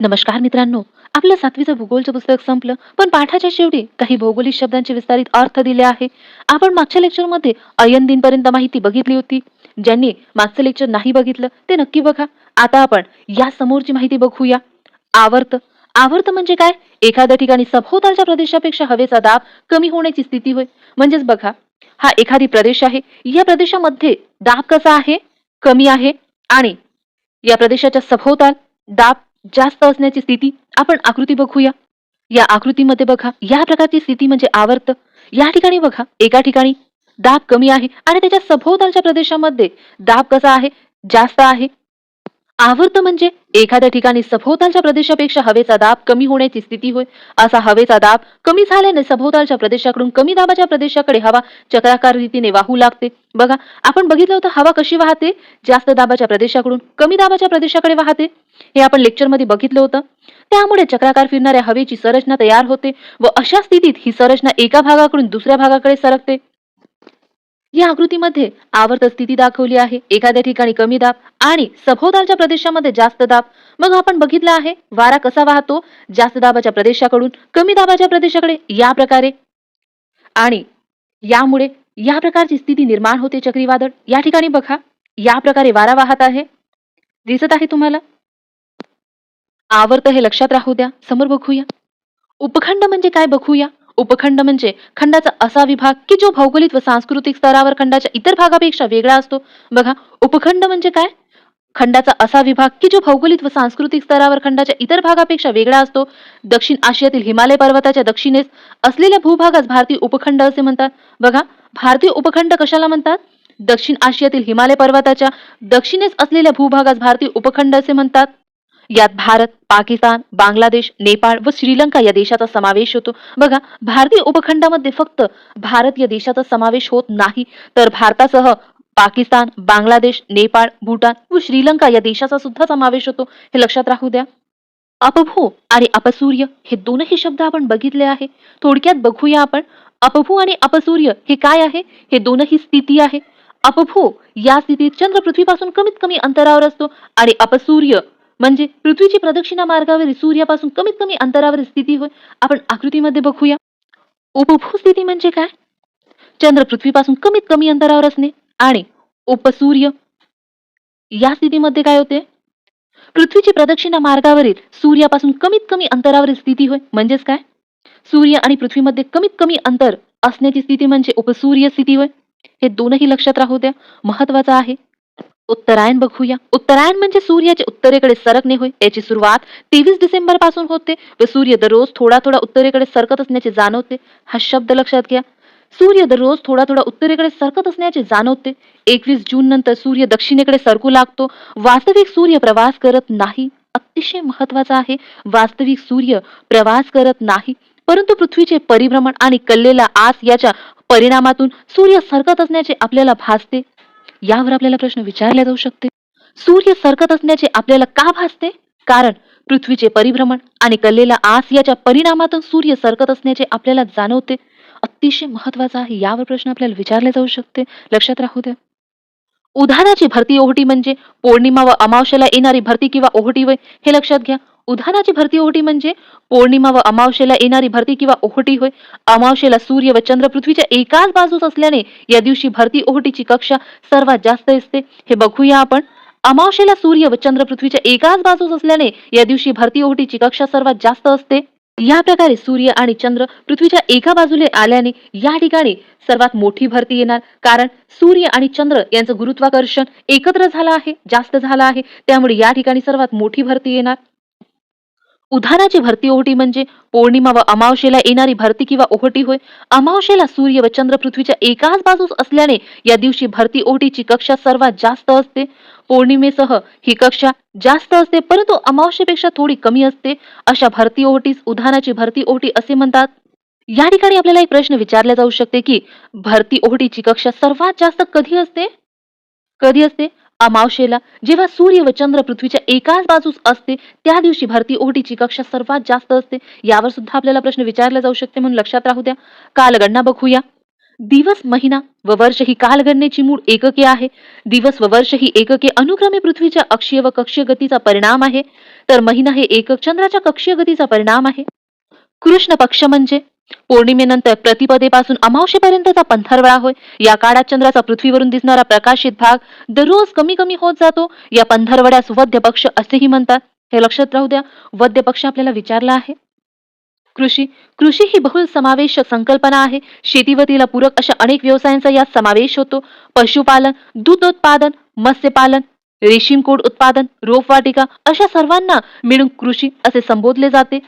नमस्कार मित्रांनो आपलं सातवीचं भूगोलचं पुस्तक संपलं पण पाठाच्या शेवटी काही भौगोलिक शब्दांचे विस्तारित अर्थ दिले आहे. आपण मागच्या लेक्चरमध्ये अयन दिनपर्यंत माहिती बघितली होती. ज्यांनी मागचं लेक्चर नाही बघितलं ते नक्की बघा. आता आपण या समोरची माहिती बघूया. आवर्त. आवर्त म्हणजे काय? एखाद्या ठिकाणी सभोवतालच्या प्रदेशापेक्षा हवेचा दाब कमी होण्याची स्थिती होय. म्हणजेच बघा हा एखादी प्रदेश आहे. या प्रदेशामध्ये दाब कसा आहे? कमी आहे. आणि या प्रदेशाच्या सभोवताल दाब जास्त असण्याची स्थिती आपण आकृती बघूया. या आकृतीमध्ये बघा या प्रकारची स्थिती म्हणजे आवर्त. या ठिकाणी बघा एका ठिकाणी दाब कमी आहे आणि त्याच्या सभोवतालच्या प्रदेशामध्ये दाब कसा आहे? जास्त आहे. आवर्त म्हणजे एखाद्या ठिकाणी सभोवतालच्या प्रदेशापेक्षा हवेचा दाब कमी होण्याची स्थिती होय. असा हवेचा दाब कमी झाल्याने सभोवतालच्या प्रदेशाकडून कमी दाबाच्या प्रदेशाकडे हवा चक्राकार रीतीने वाहू लागते. बघा आपण बघितलं होतं हवा कशी वाहते? जास्त दाबाच्या प्रदेशाकडून कमी दाबाच्या प्रदेशाकडे वाहते. हे आपण लेक्चरमध्ये बघितलं होतं. त्यामुळे चक्राकार फिरणाऱ्या हवेची संरचना तयार होते व अशा स्थितीत ही संरचना एका भागाकडून दुसऱ्या भागाकडे सरकते. या आकृतीमध्ये आवर्त स्थिती दाखवली आहे. एखाद्या ठिकाणी कमी दाब आणि सभोवतालच्या प्रदेशामध्ये जास्त दाब. मग आपण बघितलं आहे वारा कसा वाहतो? जास्त दाबाच्या प्रदेशाकडून कमी दाबाच्या प्रदेशाकडे. या प्रकारे. आणि यामुळे या प्रकारची स्थिती निर्माण होते चक्रीवादळ. या ठिकाणी बघा या प्रकारे वारा वाहत आहे. दिसत आहे तुम्हाला? आवर्त हे लक्षात राहू द्या. समोर बघूया. उपखंड म्हणजे काय बघूया? उपखंड म्हणजे खंडाचा असा विभाग की जो भौगोलिक व सांस्कृतिक स्तरावर खंडाच्या इतर भागापेक्षा वेगळा असतो. बघा उपखंड म्हणजे काय? खंडाचा असा विभाग की जो भौगोलिक व सांस्कृतिक स्तरावर खंडाच्या इतर भागापेक्षा वेगळा असतो. दक्षिण आशियातील हिमालय पर्वताच्या दक्षिणेस असलेल्या भूभागास भारतीय उपखंड असे म्हणतात. बघा भारतीय उपखंड कशाला म्हणतात? दक्षिण आशियातील हिमालय पर्वताच्या दक्षिणेस असलेल्या भूभागास भारतीय उपखंड असे म्हणतात. यात भारत पाकिस्तान बांगलादेश नेपाळ व श्रीलंका या देशाचा समावेश होतो. बघा भारतीय उपखंडामध्ये फक्त भारत या देशाचा समावेश होत नाही. तर भारतासह पाकिस्तान बांगलादेश नेपाळ भूटान व श्रीलंका या देशाचा सुद्धा समावेश होतो. हे लक्षात राहू द्या. अपभू आणि अपसूर्य हे दोनही शब्द आपण बघितले आहे. थोडक्यात बघूया आपण. अपभू आणि अपसूर्य हे काय आहे? हे दोनही स्थिती आहे. अपभू या स्थितीत चंद्र पृथ्वीपासून कमीत कमी अंतरावर असतो आणि अपसूर्य म्हणजे पृथ्वीची प्रदक्षिणा मार्गावरील सूर्यापासून कमीत कमी अंतरावरील स्थिती होय. आपण आकृतीमध्ये बघूया. उपभू स्थिती म्हणजे काय? चंद्र पृथ्वीपासून कमीत कमी अंतरावर असणे. आणि उपसूर्य या स्थितीमध्ये काय होते? पृथ्वीची प्रदक्षिणा मार्गावरील सूर्यापासून कमीत कमी अंतरावरील स्थिती होय. म्हणजेच काय? सूर्य आणि पृथ्वीमध्ये कमीत कमी अंतर असण्याची स्थिती म्हणजे उपसूर्य स्थिती होय. हे दोनही लक्षात राहू द्या. महत्वाचं आहे. उत्तरायण बघूया. उत्तरायण म्हणजे सूर्याचे उत्तरेकडे सरकणे होय. याची सुरुवात तेवीस डिसेंबरपासून होते व सूर्य दररोज थोडा थोडा उत्तरेकडे सरकत असण्याचे जाणवते. हा शब्द लक्षात घ्या. सूर्य दररोज थोडा थोडा उत्तरेकडे सरकत असण्याचे जाणवते. एकवीस जून नंतर सूर्य दक्षिणेकडे सरकू लागतो. वास्तविक सूर्य प्रवास करत नाही. अतिशय महत्त्वाचा आहे. वास्तविक सूर्य प्रवास करत नाही. परंतु पृथ्वीचे परिभ्रमण आणि कल्लेला आस याच्या परिणामातून सूर्य सरकत असण्याचे आपल्याला भासते. यावर आपल्याला प्रश्न विचारले जाऊ शकते. सूर्य सरकत असण्याचे आपल्याला का भासते? कारण पृथ्वीचे परिभ्रमण आणि कल्लेला आस याच्या परिणामातून सूर्य सरकत असण्याचे आपल्याला जाणवते. अतिशय महत्त्वाचा आहे यावर प्रश्न आपल्याला विचारले जाऊ शकते. लक्षात राहू द्या. उधाणाची भरती ओहटी म्हणजे पौर्णिमा व अमावस्याला येणारी भरती किंवा ओहोटी वय हे लक्षात घ्या. उधानाची भरती ओहोटी म्हणजे पौर्णिमा व अमावशेला येणारी भरती किंवा ओहोटी होय. अमावशेला सूर्य व चंद्र पृथ्वीच्या एकाच बाजूस असल्याने या दिवशी भरती ओहोटीची कक्षा सर्वात जास्त असते. हे बघूया आपण. अमावशेला सूर्य व चंद्र पृथ्वीच्या एकाच बाजूस असल्याने या दिवशी भरती ओहोटीची कक्षा सर्वात जास्त असते. या प्रकारे सूर्य आणि चंद्र पृथ्वीच्या एका बाजूला आल्याने या ठिकाणी सर्वात मोठी भरती येणार. कारण सूर्य आणि चंद्र यांचं गुरुत्वाकर्षण एकत्र झालं आहे जास्त झालं आहे. त्यामुळे या ठिकाणी सर्वात मोठी भरती येणार. उधाणाची भरती ओहोटी म्हणजे पौर्णिमा व अमावशेला येणारी भरती किंवा ओहोटी होय. अमावशेला सूर्य व चंद्र पृथ्वीच्या एकाच बाजूस असल्याने या दिवशी भरती ओहोटीची कक्षा सर्वात जास्त असते. पौर्णिमेसह ही कक्षा जास्त असते परंतु अमावशेपेक्षा थोडी कमी असते. अशा भरती ओहोटीस उधाणाची भरती ओहोटी असे म्हणतात. या ठिकाणी आपल्याला एक प्रश्न विचारला जाऊ शकते की भरती ओहोटीची कक्षा सर्वात जास्त कधी असते? कधी असते? अमावशेला जेव्हा सूर्य व चंद्र पृथ्वीच्या एकाच बाजूस असते त्या दिवशी भरती ओहोटीची कक्षा सर्वात जास्त असते. यावर सुद्धा आपल्याला प्रश्न विचारला जाऊ शकते म्हणून लक्षात राहू द्या. कालगणना बघूया. दिवस महिना व वर्ष ही कालगणनेची मूळ एकके आहे. दिवस व वर्ष ही एकके अनुक्रमे पृथ्वीच्या अक्षीय व कक्षीय गतीचा परिणाम आहे. तर महिना हे एकक चंद्राच्या कक्षीय गतीचा परिणाम आहे. कृष्ण पक्ष म्हणजे? पौर्णिमेनंतर प्रतिपदेपासून अमावशेपर्यंतचा पंधरवडा होय. या काळात चंद्राचा पृथ्वीवरून दिसणारा प्रकाशित भाग दररोज कमी कमी होत जातो. या पंधरवड्यास वद्य पक्ष असेही म्हणतात. हे लक्षात राहू द्या वद्य पक्ष आपल्याला विचारला आहे. कृषी कृषी ही बहुल समावेशक संकल्पना आहे. शेतीवतीला पूरक अशा अनेक व्यवसायांचा यात समावेश होतो. पशुपालन दूध उत्पादन मत्स्यपालन रेशीम कोड उत्पादन रोपवाटिका अशा सर्वांना मिळून कृषी असे संबोधले जाते.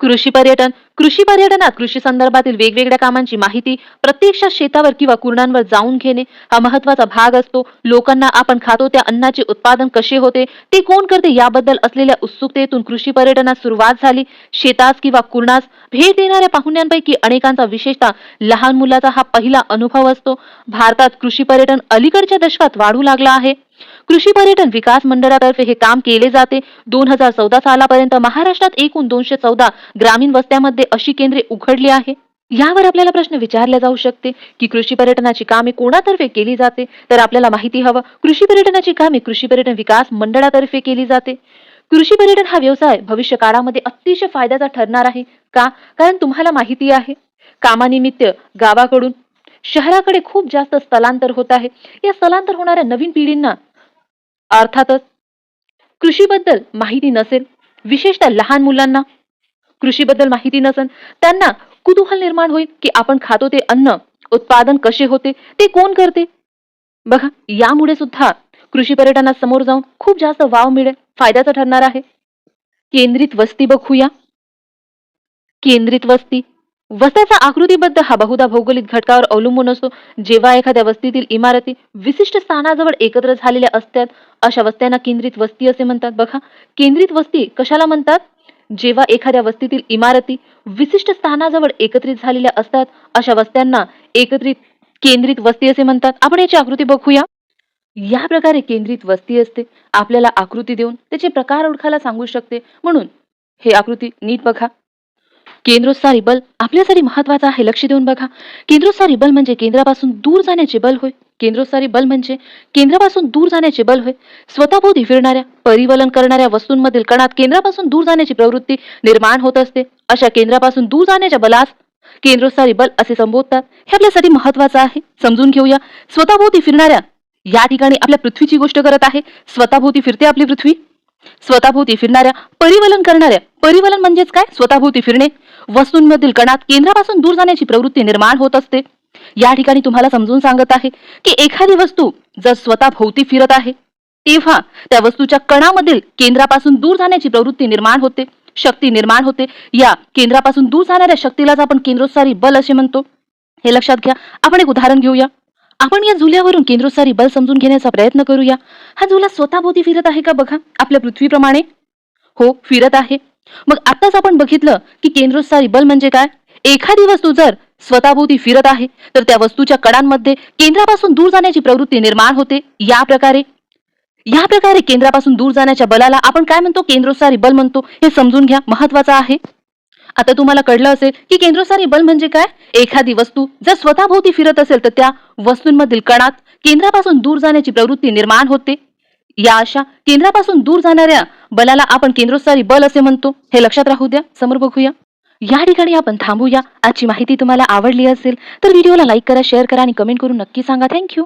कृषी पर्यटन कृषी पर्यटनात कृषी संदर्भातील वेगवेगळ्या कामांची माहिती प्रत्यक्षात शेतावर किंवा कुरणांवर जाऊन घेणे हा महत्त्वाचा भाग असतो. लोकांना आपण खातो त्या अन्नाचे उत्पादन कसे होते ते कोण करते याबद्दल असलेल्या उत्सुकतेतून कृषी पर्यटनास सुरुवात झाली. शेतास किंवा कुरणास भेट देणाऱ्या पाहुण्यांपैकी अनेकांचा विशेषतः लहान मुलाचा हा पहिला अनुभव असतो. भारतात कृषी पर्यटन अलीकडच्या दशकात वाढू लागला आहे. कृषी पर्यटन विकास मंडळातर्फे हे काम केले जाते. दोन हजार चौदा सालापर्यंत महाराष्ट्रात एकूण दोनशे चौदा ग्रामीण वस्त्यामध्ये अशी केंद्रे उघडली आहे. यावर आपल्याला प्रश्न विचारला जाऊ शकते की कृषी पर्यटनाची कामे कोणातर्फे केली जाते? तर आपल्याला माहिती हवं कृषी पर्यटनाची कामे कृषी पर्यटन विकास मंडळातर्फे केली जाते. कृषी पर्यटन हा व्यवसाय भविष्य काळामध्ये अतिशय फायद्याचा ठरणार आहे. का? कारण तुम्हाला माहिती आहे. कामानिमित्त गावाकडून शहराकडे खूप जास्त स्थलांतर होत आहे. या स्थलांतर होणाऱ्या नवीन पिढींना अर्थातच कृषीबद्दल माहिती नसेल विशेषतः लहान मुलांना. कृषीबद्दल माहिती नसेल त्यांना कुतूहल निर्माण होईल की आपण खातो ते अन्न उत्पादन कसे होते ते कोण करते? बघा यामुळे सुद्धा कृषी पर्यटना समोर जाऊन खूप जास्त वाव मिळेल फायद्याचं ठरणार आहे. केंद्रित वस्ती बघूया. केंद्रित वस्ती वस्त्याचा आकृतीबद्ध हा बहुधा भौगोलिक घटकावर अवलंबून असतो. जेव्हा एखाद्या वस्तीतील इमारती विशिष्ट स्थानाजवळ एकत्र झालेल्या असतात अशा वस्त्यांना केंद्रित वस्ती असे म्हणतात. बघा केंद्रित वस्ती कशाला म्हणतात? जेव्हा एखाद्या वस्तीतील इमारती विशिष्ट स्थानाजवळ एकत्रित झालेल्या असतात अशा वस्त्यांना एकत्रित केंद्रित वस्ती असे म्हणतात. आपण याची आकृती बघूया. या प्रकारे केंद्रित वस्ती असते. आपल्याला आकृती देऊन त्याचे प्रकार ओळखायला सांगू शकते. म्हणून हे आकृती नीट बघा. केंद्रोत्सारी बल आपल्यासाठी महत्त्वाचा आहे लक्ष देऊन बघा. केंद्रोत्सारी बल म्हणजे केंद्रापासून दूर जाण्याचे बल होय. केंद्रोत्सारी बल म्हणजे केंद्रापासून दूर जाण्याचे बल होय. स्वतःभोवती फिरणाऱ्या परिवलन करणाऱ्या वस्तूंमधील कणात केंद्रापासून दूर जाण्याची प्रवृत्ती निर्माण होत असते. अशा केंद्रापासून दूर जाण्याच्या बलास केंद्रोत्सारी बल असे संबोधतात. हे आपल्यासाठी महत्वाचं आहे. समजून घेऊया. स्वतःभोवती फिरणाऱ्या या ठिकाणी आपल्या पृथ्वीची गोष्ट करत आहे. स्वतःभोवती फिरते आपली पृथ्वी? स्वतःभोवती फिरणाऱ्या परिवलन करणाऱ्या. परिवलन म्हणजेच काय? स्वतःभोवती फिरणे. वस्तूंमधील कणात केंद्रापासून दूर जाण्याची प्रवृत्ती निर्माण होत असते. या ठिकाणी तुम्हाला समजून सांगत आहे की एखादी वस्तू जर स्वतः भोवती फिरत आहे तेव्हा त्या वस्तूच्या कणामधील केंद्रापासून दूर जाण्याची प्रवृत्ती निर्माण होते शक्ती निर्माण होते. या केंद्रापासून दूर जाणाऱ्या शक्तीलाच आपण केंद्रोत्सारी बल असे म्हणतो. हे लक्षात घ्या. आपण एक उदाहरण घेऊया. आपण या झुल्यावरून केंद्रोत्सारी बल समजून घेण्याचा प्रयत्न करूया. हा झुला स्वतःभोवती फिरत आहे का बघा आपल्या पृथ्वीप्रमाणे? हो फिरत आहे. मग आताच आपण बघितलं की केंद्रोत्सारी बल म्हणजे काय? एखादी वस्तू जर स्वतःभोवती फिरत आहे तर त्या वस्तूच्या कडांमध्ये केंद्रापासून दूर जाण्याची प्रवृत्ती निर्माण होते. या प्रकारे. या प्रकारे केंद्रापासून दूर जाण्याच्या बलाला आपण काय म्हणतो? केंद्रोत्सारी बल म्हणतो. हे समजून घ्या. महत्वाचं आहे. आता तुम्हाला कळलं असेल की केंद्रोत्सारी बल म्हणजे काय? एखादी वस्तू जर स्वतःभोवती फिरत असेल तर त्या वस्तूंमधील कणात केंद्रापासून दूर जाण्याची प्रवृत्ती निर्माण होते. या अशा केंद्रापासून दूर जाणाऱ्या बलाला आपण केंद्रोत्सारी बल असे म्हणतो. हे लक्षात राहू द्या. समोर बघूया. या ठिकाणी आपण थांबूया. आजची माहिती तुम्हाला आवडली असेल तर व्हिडिओला लाईक करा शेअर करा आणि कमेंट करून नक्की सांगा. थँक्यू